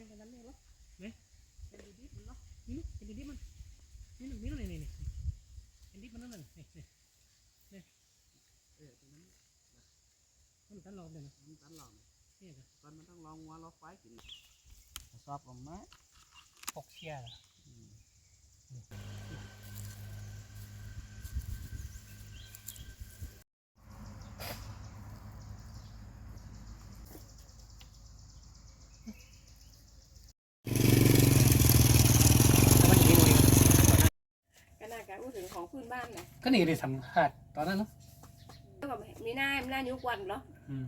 นเป็นน้ำเนี่ยเหรอเนี่ยเป็นดีดิบมันเหรอนี่เป็นดีดิบมันนี่หนึ่งนี่หนึ่งนี่นี่เป็นดิบมันนั่นหนึ่งนี่นี่นี่เออตัวนั้นมันตันรอบเลยนะมันตันหลอกนี่ก็ตอนมันต้องลองวัวลองไฟกินสอบลงไหมหกเชียร์ ก็น่าการ พูดถึงของพื้นบ้านนะก็นี่ได้สัมภาษณ์ตอนนั้นเนาะแล้วก็มีหน้ามีหน้ายุกวันเหรออืม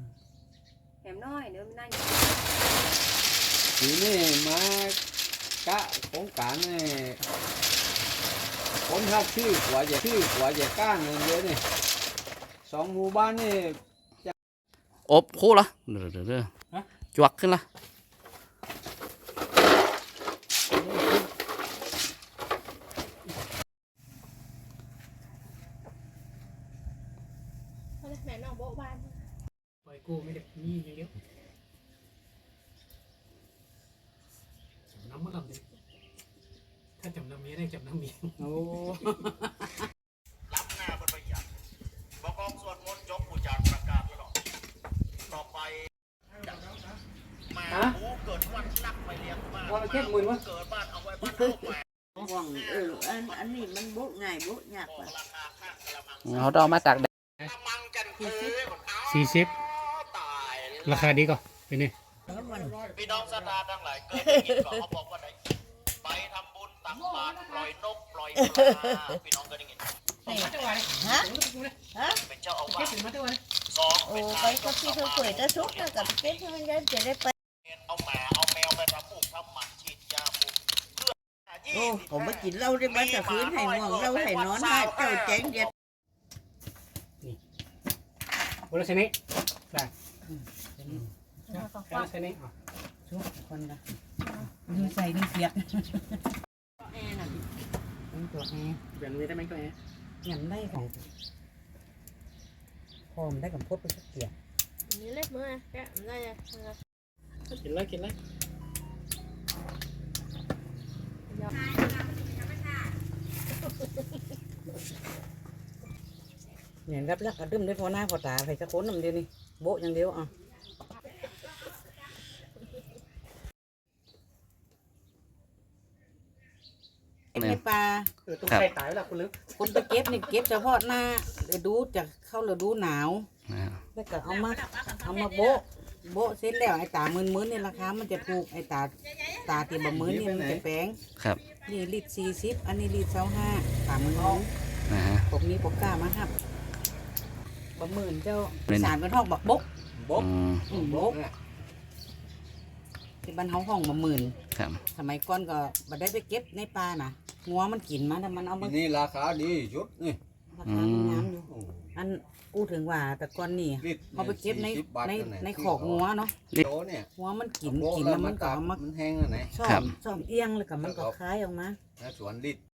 แหมน้อยเดี๋ยวมีหน้ายุกทีนี้มากะโครงการนี่คนทักชื่อกว่าจะชื่อกว่าจะก้างเงินเยอะนี่สองหมู่บ้านนี่ ốp khô lá rồi rồi rồi Hả? chuột ขึ้นละ แม่น้องโบ๊ะบานปล่อยกูไม่ได้มีอย่างเดียวจำน้ำมันลำเลยถ้าจำน้ำเมียได้จำน้ำเมียโอ้รับหน้าบนประหยัดบอกกองสวดมนต์ยกปูจารประกาศแล้วหรอกต่อไปแม่หูเกิดวันรักไปเลี้ยงบ้านว่าเก็บหมื่นวะเกิดบ้านเอาไว้บ้านเอาแหวนห่วงเอออันอันนี้มันบุกง่ายบุกยากบกอว่ากราคาข้างกระเขาเอามาตากแดด กระมังกันเอ้ยบอกเอาสี่สิบตายราคาดีก่อนเป็นนี่พี่น้องสตาร์ทั้งหลายเกิดได้ยินก่อนเขาบอกว่าไหนไปทำบุญตักบาตรปล่อยนกปล่อยปลาพี่น้องก็ได้ยินมาเท่าไหร่ฮะเป็นเจ้าอาวาเก็บสถึงมาเท่าไหร่สองโอ้เป็นไปกับพี่เขาเผยจะซุกนะกับเป็ดมันจะจะได้ไปเอาหมาเอาแมวไปทำปลูกทำหมันฉีดยาปลูกเพื่อโอ้ผมมากินเหล้าได้บ้านกับคืนให้ง่วงเหล้าให้นอนให้เจ้าแจ้งเดียด โอ้แล้วเซนี่ได้แล้วเซนี่อะชุบคนละดูใส่นี่เปียกแอร์น่ะเป็นตัวแอร์เปลี่ยนมือได้ไหมตัวเองยำได้ของพอมนได้กับพดไปสักเปียกนี่เล็กมือแกะมันได้ยังกินเลยกินเลย เนี่ยรับรักกระดึมได้พอหน้าพอตาไปจะค้นนำเดียวนี่โบะอย่างเดียวอะเก็บในปลาเออต้องใส่ตายแล้วคุณลึกคนไปเก็บนี่เก็บเฉพาะหน้าฤดูจะเข้าฤดูหนาวนะแล้วก็เอามาเอามาโบะโบะเสร็จแล้วไอ้ตามืนมืนๆนี่ราคามันจะถูกไอ้ตาตาตีบะมืนนี่มันจะแพงครับนี่ลิตรสี่สิบอันนี้ลิตรเศร้าห้าตามืนมืนนะฮะผมมีผมกล้ามาครับ บะหมื่นเจ้าเป็นสารเป็นห้องบักบกบกอืมอืมบกที่บ้านเฮาห้องบะหมื่นครับสมัยก่อนก็บ่ได้ไปเก็บในป่านะงัวมันกินมาแต่มันเอาทีมานี้ราคาดีชุดนี่ราคามันงามอยู่โอ้อันกูถึงว่าแต่ก่อนนี่ลิตรเอาไปเก็บใน40บาทในเท่าไหร่ในขอกงัวเนาะโตเนี่ยงัวมันกินโบะกินแล้แล้ววมัมันนก็กลับเอามามันแห้งแล้วไหน ซ่อครัมบซ่อมเอียงแล้วก็มันก็แล้วก็คล้ายออกมาถ้าสวนลิตร